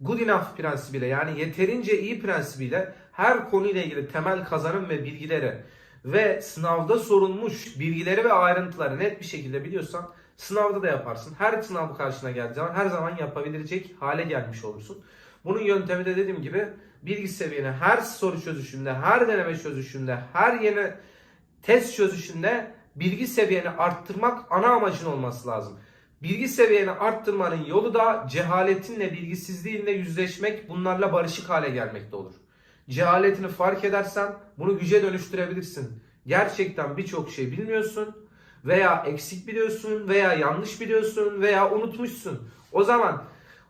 good enough prensibiyle yani yeterince iyi prensibiyle her konuyla ilgili temel kazanım ve bilgileri ve sınavda sorulmuş bilgileri ve ayrıntıları net bir şekilde biliyorsan sınavda da yaparsın. Her sınav karşına geldiği zaman her zaman yapabilecek hale gelmiş olursun. Bunun yöntemi de dediğim gibi bilgi seviyeni her soru çözüşünde, her deneme çözüşünde, her yeni test çözüşünde bilgi seviyeni arttırmak ana amacın olması lazım. Bilgi seviyeni arttırmanın yolu da cehaletinle, bilgisizliğinle yüzleşmek, bunlarla barışık hale gelmekte olur. Cehaletini fark edersen bunu güce dönüştürebilirsin. Gerçekten birçok şey bilmiyorsun veya eksik biliyorsun veya yanlış biliyorsun veya unutmuşsun. O zaman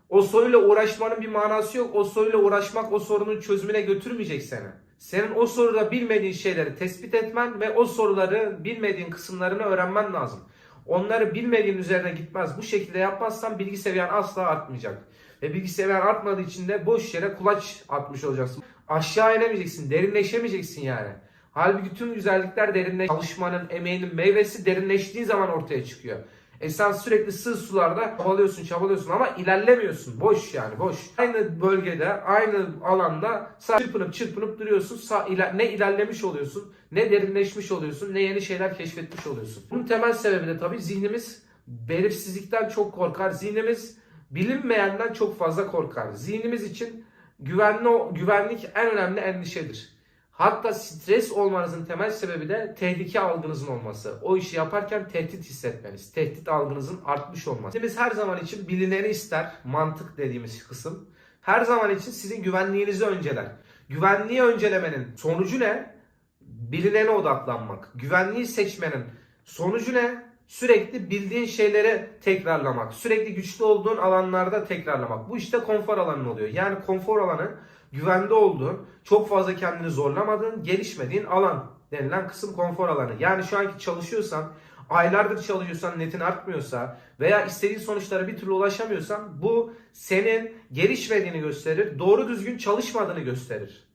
o soruyla uğraşmanın bir manası yok. O soruyla uğraşmak o sorunun çözümüne götürmeyecek seni. Senin o soruda bilmediğin şeyleri tespit etmen ve o soruları bilmediğin kısımlarını öğrenmen lazım. Onları bilmediğin üzerine gitmez. Bu şekilde yapmazsan bilgi seviyen asla artmayacak. Ve bilgi seviyen artmadığı için de boş yere kulaç atmış olacaksın. Aşağı inemeyeceksin, derinleşemeyeceksin yani. Halbuki tüm güzellikler derinleş çalışmanın, emeğinin meyvesi derinleştiği zaman ortaya çıkıyor. E sen sürekli sığ sularda çabalıyorsun çabalıyorsun ama ilerlemiyorsun. Boş yani boş. Aynı bölgede aynı alanda çırpınıp çırpınıp duruyorsun. Sa iler- ne ilerlemiş oluyorsun ne derinleşmiş oluyorsun ne yeni şeyler keşfetmiş oluyorsun. Bunun temel sebebi de tabii zihnimiz belirsizlikten çok korkar. Zihnimiz bilinmeyenden çok fazla korkar. Zihnimiz için güvenli güvenlik en önemli endişedir. Hatta stres olmanızın temel sebebi de tehlike algınızın olması. O işi yaparken tehdit hissetmeniz, tehdit algınızın artmış olması. Biz her zaman için bilineni ister, mantık dediğimiz kısım. Her zaman için sizin güvenliğinizi önceler. Güvenliği öncelemenin sonucu ne? Bilinene odaklanmak. Güvenliği seçmenin sonucu ne? Sürekli bildiğin şeyleri tekrarlamak. Sürekli güçlü olduğun alanlarda tekrarlamak. Bu işte konfor alanı oluyor. Yani konfor alanı güvende olduğun, çok fazla kendini zorlamadığın, gelişmediğin alan denilen kısım konfor alanı. Yani şu anki çalışıyorsan, aylardır çalışıyorsan netin artmıyorsa veya istediğin sonuçlara bir türlü ulaşamıyorsan bu senin gelişmediğini gösterir, doğru düzgün çalışmadığını gösterir.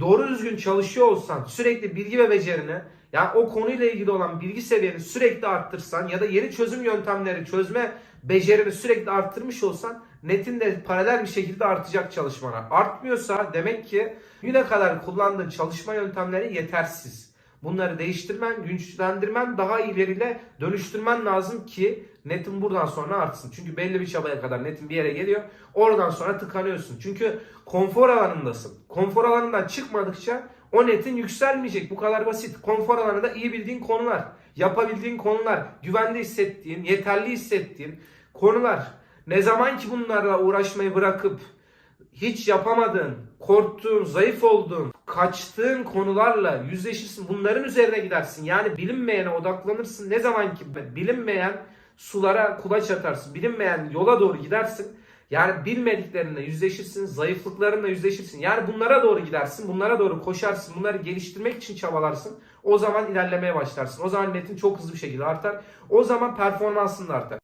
Doğru düzgün çalışıyor olsan, sürekli bilgi ve becerini, yani o konuyla ilgili olan bilgi seviyeni sürekli arttırsan ya da yeni çözüm yöntemleri, çözme becerini sürekli arttırmış olsan netin de paralel bir şekilde artacak çalışmana. Artmıyorsa demek ki güne kadar kullandığın çalışma yöntemleri yetersiz. Bunları değiştirmen, güçlendirmen, daha ileriyle dönüştürmen lazım ki netin buradan sonra artsın. Çünkü belli bir çabaya kadar netin bir yere geliyor. Oradan sonra tıkanıyorsun. Çünkü konfor alanındasın. Konfor alanından çıkmadıkça o netin yükselmeyecek. Bu kadar basit. Konfor alanında iyi bildiğin konular, yapabildiğin konular, güvende hissettiğin, yeterli hissettiğin konular. Ne zaman ki bunlarla uğraşmayı bırakıp hiç yapamadığın, korktuğun, zayıf olduğun, kaçtığın konularla yüzleşirsin. Bunların üzerine gidersin. Yani bilinmeyene odaklanırsın. Ne zaman ki bilinmeyen sulara kulaç atarsın. Bilinmeyen yola doğru gidersin. Yani bilmediklerinle yüzleşirsin, zayıflıklarınla yüzleşirsin. Yani bunlara doğru gidersin, bunlara doğru koşarsın, bunları geliştirmek için çabalarsın. O zaman ilerlemeye başlarsın. O zaman netin çok hızlı bir şekilde artar. O zaman performansın da artar.